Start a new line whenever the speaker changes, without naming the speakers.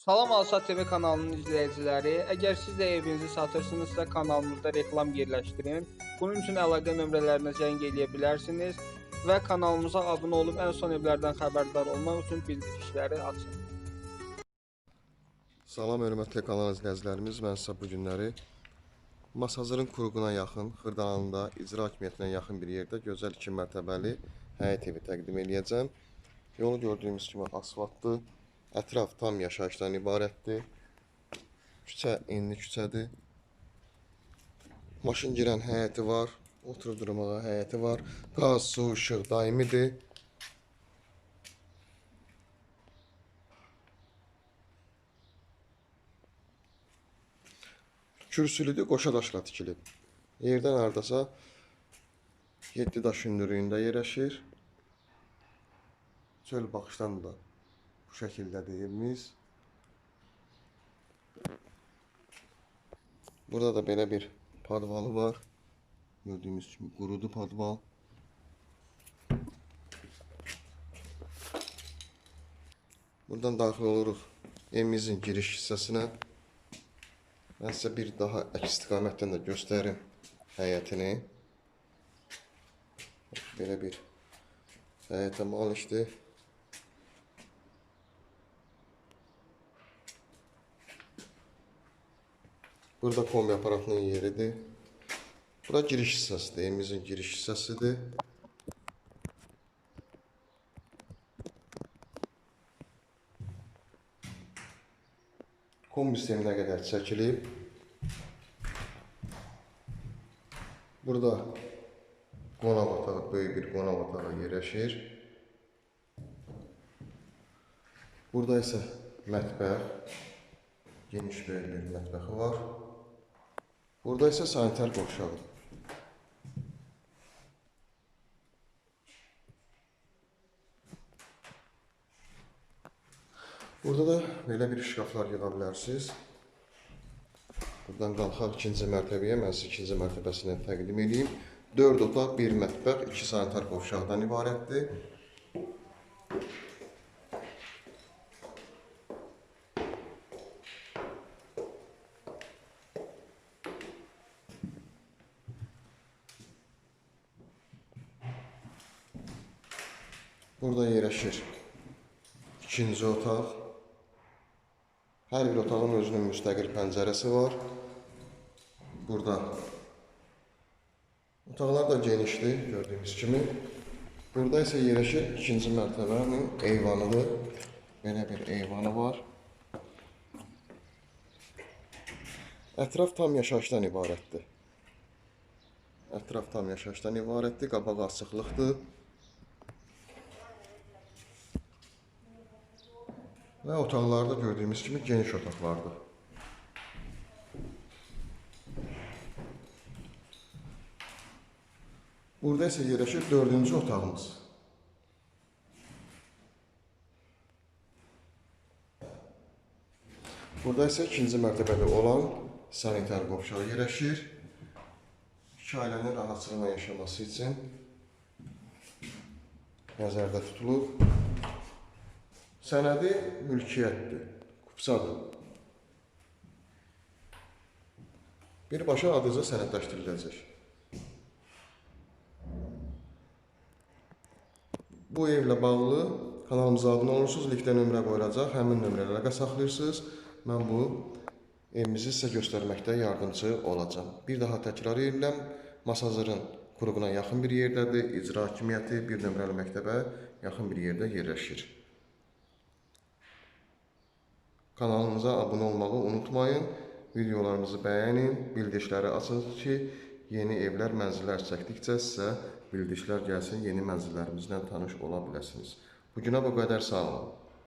Salam Alsat TV kanalının izləyiciləri, əgər siz də evinizi satırsınızsa kanalımızda reklam yerləşdirin. Bunun üçün əlaqə nömrələrinə zəng eləyə bilərsiniz və kanalımıza abunə olub ən son evlərdən xəbərdar olmaq üçün bildirişləri açın.
Salam hörmətli kanal izləyicilərimiz. Mən sizə bu günləri Masazırın kuruğuna yaxın, Xırdalanında icra hakimiyyətinə yaxın bir yerdə gözəl 2 mərtəbəli həyət evi təqdim eləyəcəm. Yolu gördüyümüz kimi asfaltdır. Ətraf tam yaşayışdan ibarətdir. Küçə enli küçədir. Maşın girən həyəti var. Oturub durmağa həyəti var. Qaz, su, işıq daimidir. Kürsülüdür, qoşa daşla tikilib. Yerdən hardasa 7 daş hündürlüyündə yerləşir. Çöl baxışdan da bu şəkildədir evimiz. Burada da belə bir padvalı var. Gördüyümüz kimi qurudu padval. Buradan daxil oluruq evimizin giriş hissəsinə. Mən sizə bir daha əks istiqamətdən də göstərim həyətini. Belə bir həyətə malikdir. Burada kombi aparatının yeridir. Bura giriş hissəsidir, evimizin giriş hissəsidir. Kombi sisteminə qədər çəkilib. Burada qonaq otağı, böyük bir qonaq otağı yerləşir. Burada isə mətbəx, geniş böyük bir mətbəxi var. Burada isə sanitar qovşağı. Burada da belə bir şkaflar yığa bilərsiniz. Buradan qalxaq ikinci mərtəbəyə, mən sizə ikinci mərtəbəsini təqdim edeyim. 4 otaq, 1 mətbəx, 2 sanitar qovşaqdan ibarətdir. Burada yerləşir ikinci otaq. Hər bir otağın özünün müstəqil pəncərəsi var. Burada otaqlar da genişdir, gördüyünüz kimi. Burada isə yerləşir ikinci mərtəbənin eyvanıdır. Belə bir eyvanı var. Ətraf tam yaşayışdan ibarətdir. Ətraf tam yaşayışdan ibarətdir, qabağı açıqlıqdır. Və otaqlarda gördüyümüz kimi geniş otaqlardır. Burada isə yerləşir dördüncü otağımız. Burada isə ikinci mərtəbədə olan sanitar qovşağı yerləşir. İki ailənin rahatçılıqla yaşaması üçün nəzərdə tutulub. Sənədi mülkiyyətdir, kupsadır. Birbaşa adınıza sənədləşdiriləcək. Bu evlə bağlı kanalımıza abunə olursunuz, linkdə nömrə qoyulacaq. Həmin nömrəyə əlaqə saxlayırsınız. Mən bu evimizi sizə göstərməkdə yardımcı olacağam. Bir daha təkrar edirəm. Masazırın quruğuna yaxın bir yerdədir. İcra hakimiyyəti bir nömrəli məktəbə yaxın bir yerdə yerləşir. Kanalımıza abunə olmağı unutmayın. Videolarımızı bəyənin, bildirişləri açın ki, yeni evlər, mənzillər çəkdikcə sizə bildirişlər gəlsin, yeni mənzillərimizlə tanış ola biləsiniz. Bu günə bu qədər sağ olun.